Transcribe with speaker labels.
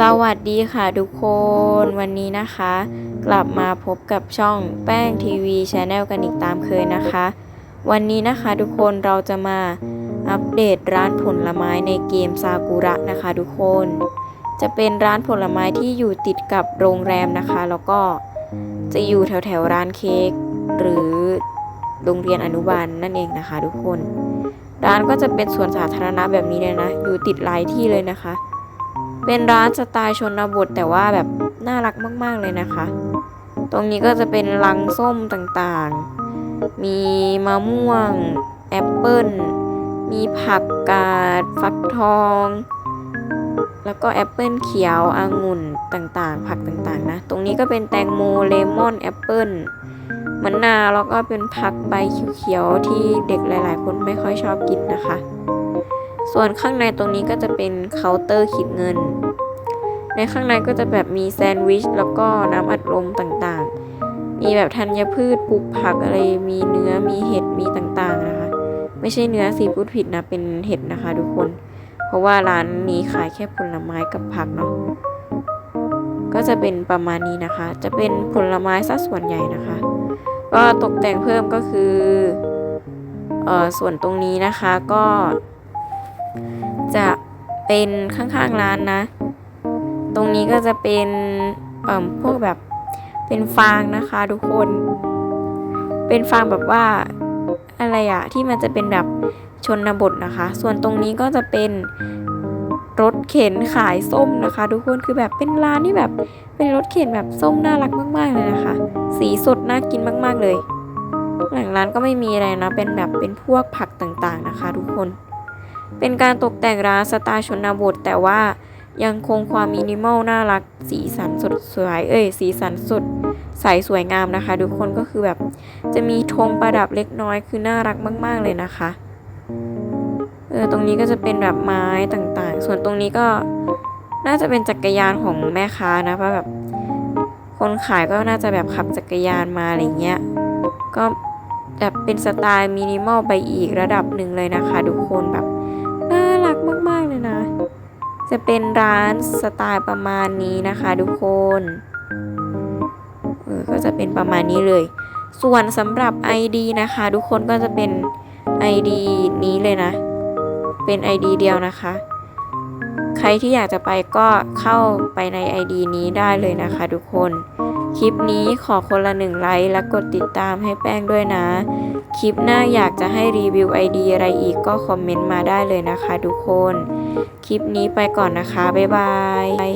Speaker 1: สวัสดีค่ะทุกคนวันนี้นะคะ กลับมาพบกับช่องแป้งทีวีชาแนลกันอีกตามเคยนะคะ วันนี้นะคะทุกคนเราจะมาอัปเดตร้านผลไม้ในเกมซากุระนะคะทุกคน จะเป็นร้านผลไม้ที่อยู่ติดกับโรงแรมนะคะ แล้วก็จะอยู่แถวแถวร้านเค้กหรือโรงเรียนอนุบาลนั่นเองนะคะ ทุกคน ร้านก็จะเป็นสวนสาธารณะแบบนี้เลยนะ อยู่ติดหลายที่เลยนะคะ เป็นร้านสไตล์ชนบทแต่ว่าแบบน่ารักมาก ๆ เลยนะคะ ตรงนี้ก็จะเป็นลังส้มต่างๆ มีมะม่วง แอปเปิ้ล มีผักกาด ฟักทอง แล้วก็แอปเปิ้ลเขียวองุ่นต่างๆ ผักต่างๆ นะ ตรงนี้ก็เป็นแตงโม เลมอน แอปเปิ้ลมะนาวแล้วก็เป็นผักใบเขียวๆที่เด็กหลาย ๆ คนไม่ค่อยชอบกินนะคะ ส่วนข้างในตรงนี้ก็จะเป็นเคาน์เตอร์คิดเงิน ในข้างในก็จะแบบมีแซนด์วิชแล้วก็น้ำอัดลมต่างๆ มีแบบธัญพืชปลูกผักอะไร มีเนื้อ มีเห็ด มีต่างๆนะคะ ไม่ใช่เนื้อสีพูดผิดนะ เป็นเห็ดนะคะทุกคน เพราะว่าร้านนี้ขายแค่ผลไม้กับผักเนาะ ก็จะเป็นประมาณนี้นะคะ จะเป็นผลไม้ซะส่วนใหญ่นะคะ ก็ตกแต่งเพิ่มก็คือ เอ่อ ส่วนตรงนี้นะคะก็ จะเป็นข้างๆร้านนะ ตรงนี้ก็จะเป็นเอ่อพวกแบบเป็นฟางนะคะทุกคน เป็นฟางแบบว่าอะไรอะที่มันจะเป็นแบบชนบทนะคะ ส่วนตรงนี้ก็จะเป็นรถเข็นขายส้มนะคะ ทุกคนคือแบบเป็นร้านที่แบบเป็นรถเข็นแบบส้มน่ารักมาก ๆ เลยนะคะ สีสดน่ากินมาก ๆ เลย หลังร้านก็ไม่มีอะไรนะ เป็นแบบเป็นพวกผักต่างๆนะคะ ทุกคน เป็นการตกแต่งร้านสไตล์ชนบท แต่ว่ายังคงความมินิมอลน่ารัก สีสันสดสวยเอ้ยสีสันสดใสสวยงามนะคะ ทุกคนก็คือแบบจะมีธงประดับเล็กน้อยคือน่ารักมาก ๆ เลยนะคะเออตรงนี้ก็จะเป็นแบบไม้ต่างๆ ส่วนตรงนี้ก็น่าจะเป็นจักรยานของแม่ค้านะเพราะแบบคนขายก็น่าจะแบบขับจักรยานมาอะไรเงี้ยก็ แบบเป็นสไตล์มินิมอลไปอีกระดับหนึ่งเลยนะคะทุกคนแบบน่ารักมาก ๆ เลยนะ จะเป็นร้านสไตล์ประมาณนี้นะคะทุกคนเออก็จะเป็นประมาณนี้เลย ส่วนสำหรับ ID นะคะ ทุกคนก็จะเป็น ID นี้เลยนะ เป็น ID เดียวนะคะ ใครที่อยากจะไปก็เข้าไปใน ID นี้ได้เลยนะคะทุกคน คลิปนี้ขอคนละหนึ่งไลค์และกดติดตามให้แป้งด้วยนะ คลิปหน้าอยากจะให้รีวิวไอเดียอะไรอีกก็คอมเมนต์มาได้เลยนะคะทุกคน คลิปนี้ไปก่อนนะคะ บ๊ายบาย